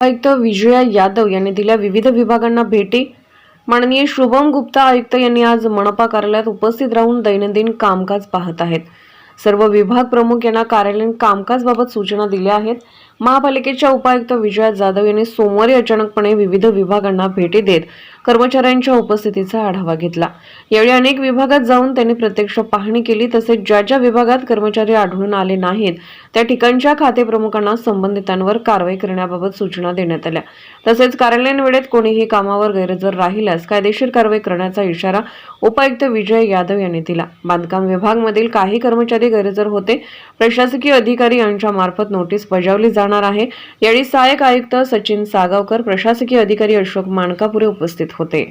आयुक्त विजया यादव यांनी दिल्या विविध विभागांना भेटी. माननीय शुभम गुप्ता आयुक्त यांनी आज मनपा कार्यालयात उपस्थित राहून दैनंदिन कामकाज पाहत आहेत. सर्व विभाग प्रमुख यांना कार्यालयीन कामकाजबाबत सूचना दिल्या आहेत. महापालिकेच्या उपायुक्त विजया जाधव यांनी सोमवारी अचानकपणे विविध विभागांना भेटी देत कर्मचाऱ्यांच्या उपस्थितीचा आढावा घेतला. यावेळी अनेक विभागात जाऊन त्यांनी प्रत्यक्ष पाहणी केली तसेच ज्या ज्या विभागात कर्मचारी आढळून आले नाहीत त्या ठिकाणच्या खातेप्रमुखांना संबंधितांवर कारवाई करण्याबाबत सूचना देण्यात आल्या. तसेच कार्यालयीन वेळेत कोणीही कामावर गैरहजर राहिल्यास कायदेशीर कारवाई करण्याचा इशारा उपायुक्त विजय यादव यांनी दिला. बांधकाम विभागमधील काही कर्मचारी गैरहजर होते प्रशासकीय अधिकारी यांच्या मार्फत नोटीस बजावली जाणार जाणार आहे. यावेळी सहाय्यक आयुक्त सचिन सागावकर प्रशासकीय अधिकारी अशोक माणकापुरे उपस्थित होते.